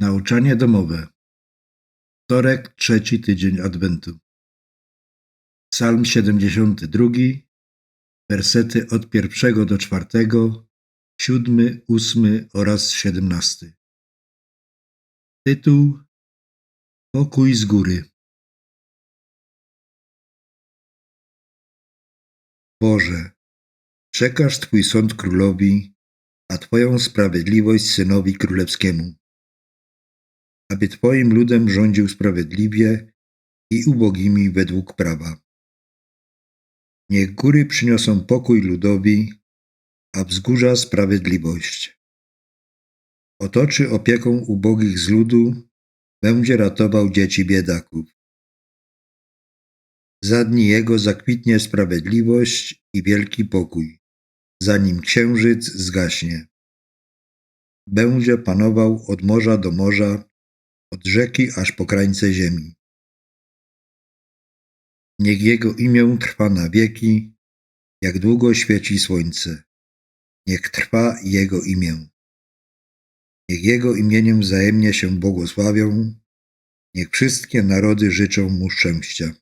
Nauczanie domowe. Wtorek, trzeci tydzień Adwentu. Psalm 72, wersety od pierwszego do czwartego, siódmy, ósmy oraz siedemnasty. Tytuł Pokój z góry. Boże, przekaż Twój sąd królowi, a Twoją sprawiedliwość synowi królewskiemu aby Twoim ludem rządził sprawiedliwie i ubogimi według prawa. Niech góry przyniosą pokój ludowi, a wzgórza sprawiedliwość. Otoczy opieką ubogich z ludu, będzie ratował dzieci biedaków. Za dni jego zakwitnie sprawiedliwość i wielki pokój, zanim księżyc zgaśnie. Będzie panował od morza do morza, od rzeki aż po krańce ziemi. Niech Jego imię trwa na wieki, jak długo świeci słońce. Niech trwa Jego imię. Niech Jego imieniem wzajemnie się błogosławią, niech wszystkie narody życzą Mu szczęścia.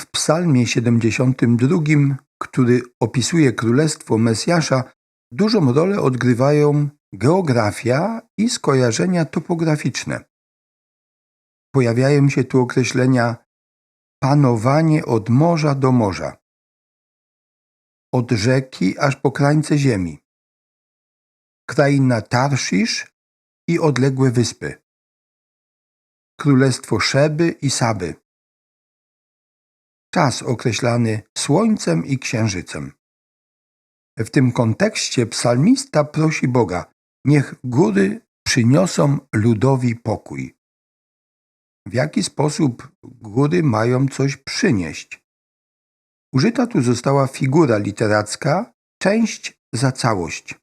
W psalmie 72, który opisuje królestwo Mesjasza, dużą rolę odgrywają geografia i skojarzenia topograficzne. Pojawiają się tu określenia panowanie od morza do morza, od rzeki aż po krańce ziemi, kraina Tarszisz i odległe wyspy, królestwo Szeby i Saby, czas określany słońcem i księżycem. W tym kontekście psalmista prosi Boga, Niech góry przyniosą ludowi pokój. W jaki sposób góry mają coś przynieść? Użyta tu została figura literacka część za całość.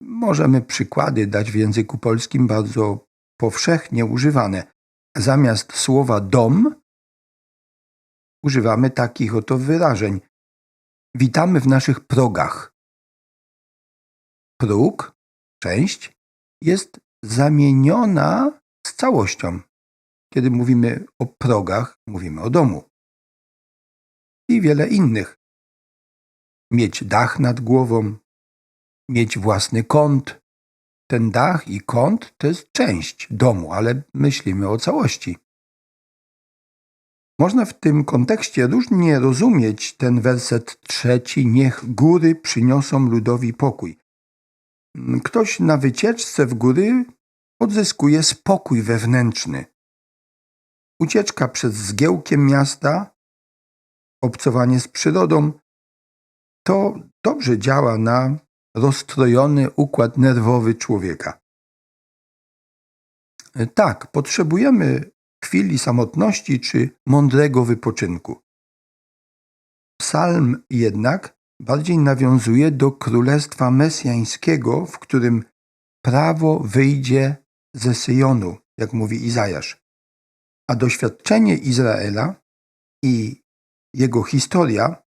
Możemy przykłady dać w języku polskim bardzo powszechnie używane. Zamiast słowa dom używamy takich oto wyrażeń. Witamy w naszych progach. Próg część jest zamieniona z całością. Kiedy mówimy o progach, mówimy o domu. I wiele innych. Mieć dach nad głową, mieć własny kąt. Ten dach i kąt to jest część domu, ale myślimy o całości. Można w tym kontekście różnie rozumieć ten werset trzeci: Niech góry przyniosą ludowi pokój. Ktoś na wycieczce w góry odzyskuje spokój wewnętrzny. Ucieczka przed zgiełkiem miasta, obcowanie z przyrodą, to dobrze działa na rozstrojony układ nerwowy człowieka. Tak, potrzebujemy chwili samotności czy mądrego wypoczynku. Psalm jednak bardziej nawiązuje do królestwa mesjańskiego, w którym prawo wyjdzie ze Syjonu, jak mówi Izajasz. A doświadczenie Izraela i jego historia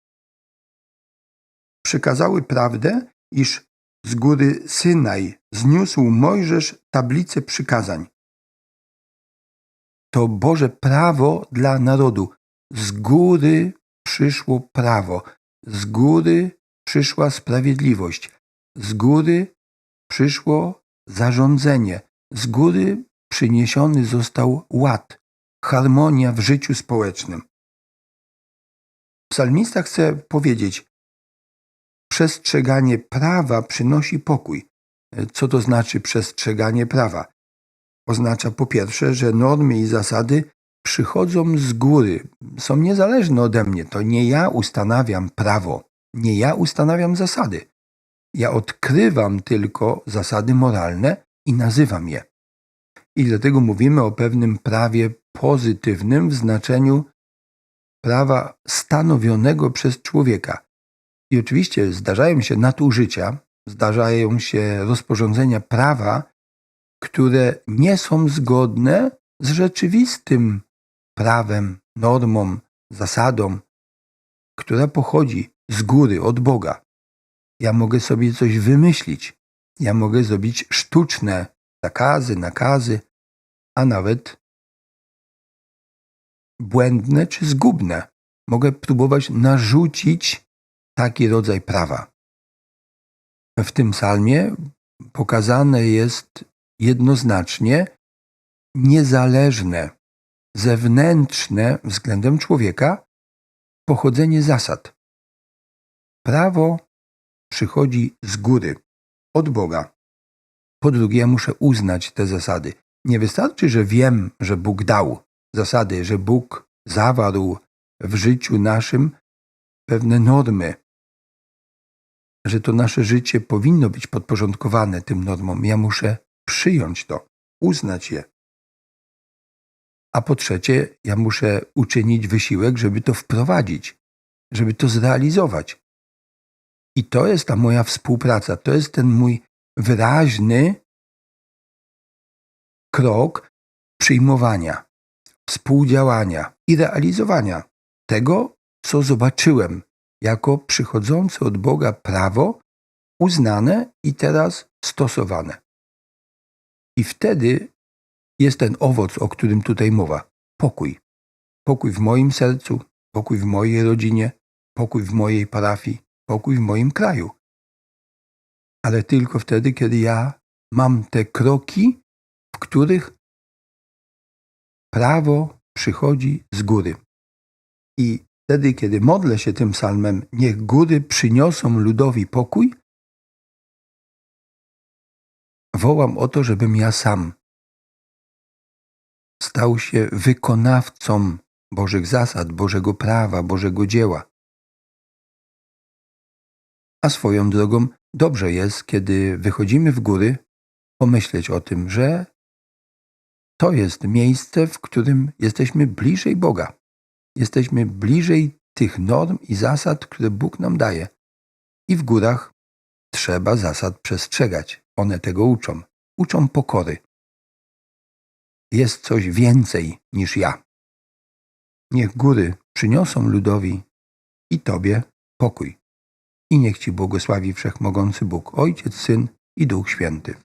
przekazały prawdę, iż z góry Synaj zniósł Mojżesz tablicę przykazań. To Boże prawo dla narodu. Z góry przyszło prawo. Z góry przyszła sprawiedliwość, z góry przyszło zarządzenie, z góry przyniesiony został ład, harmonia w życiu społecznym. Psalmista chce powiedzieć, przestrzeganie prawa przynosi pokój. Co to znaczy przestrzeganie prawa? Oznacza po pierwsze, że normy i zasady przychodzą z góry, są niezależne ode mnie. To nie ja ustanawiam prawo, nie ja ustanawiam zasady. Ja odkrywam tylko zasady moralne i nazywam je. I dlatego mówimy o pewnym prawie pozytywnym w znaczeniu prawa stanowionego przez człowieka. I oczywiście zdarzają się nadużycia, zdarzają się rozporządzenia prawa, które nie są zgodne z rzeczywistym prawem, normą, zasadą, która pochodzi z góry, od Boga. Ja mogę sobie coś wymyślić, Ja mogę zrobić sztuczne zakazy, nakazy, a nawet błędne czy zgubne. Mogę próbować narzucić taki rodzaj prawa. W tym psalmie pokazane jest jednoznacznie niezależne, zewnętrzne względem człowieka pochodzenie zasad. Prawo przychodzi z góry, od Boga. Po drugie, ja muszę uznać te zasady. Nie wystarczy, że wiem, że Bóg dał zasady, że Bóg zawarł w życiu naszym pewne normy, że to nasze życie powinno być podporządkowane tym normom. Ja muszę przyjąć to, uznać je. A po trzecie, ja muszę uczynić wysiłek, żeby to wprowadzić, żeby to zrealizować. I to jest ta moja współpraca, to jest ten mój wyraźny krok przyjmowania, współdziałania i realizowania tego, co zobaczyłem jako przychodzące od Boga prawo, uznane i teraz stosowane. I wtedy jest ten owoc, o którym tutaj mowa pokój. Pokój w moim sercu, pokój w mojej rodzinie, pokój w mojej parafii, pokój w moim kraju. Ale tylko wtedy, kiedy ja mam te kroki, w których prawo przychodzi z góry. I wtedy, kiedy modlę się tym psalmem, niech góry przyniosą ludowi pokój, wołam o to, żebym ja sam stał się wykonawcą Bożych zasad, Bożego prawa, Bożego dzieła. A swoją drogą dobrze jest, kiedy wychodzimy w góry, pomyśleć o tym, że to jest miejsce, w którym jesteśmy bliżej Boga. Jesteśmy bliżej tych norm i zasad, które Bóg nam daje. I w górach trzeba zasad przestrzegać. One tego uczą. Uczą pokory. Jest coś więcej niż ja. Niech góry przyniosą ludowi i Tobie pokój. I niech Ci błogosławi Wszechmogący Bóg, Ojciec, Syn i Duch Święty.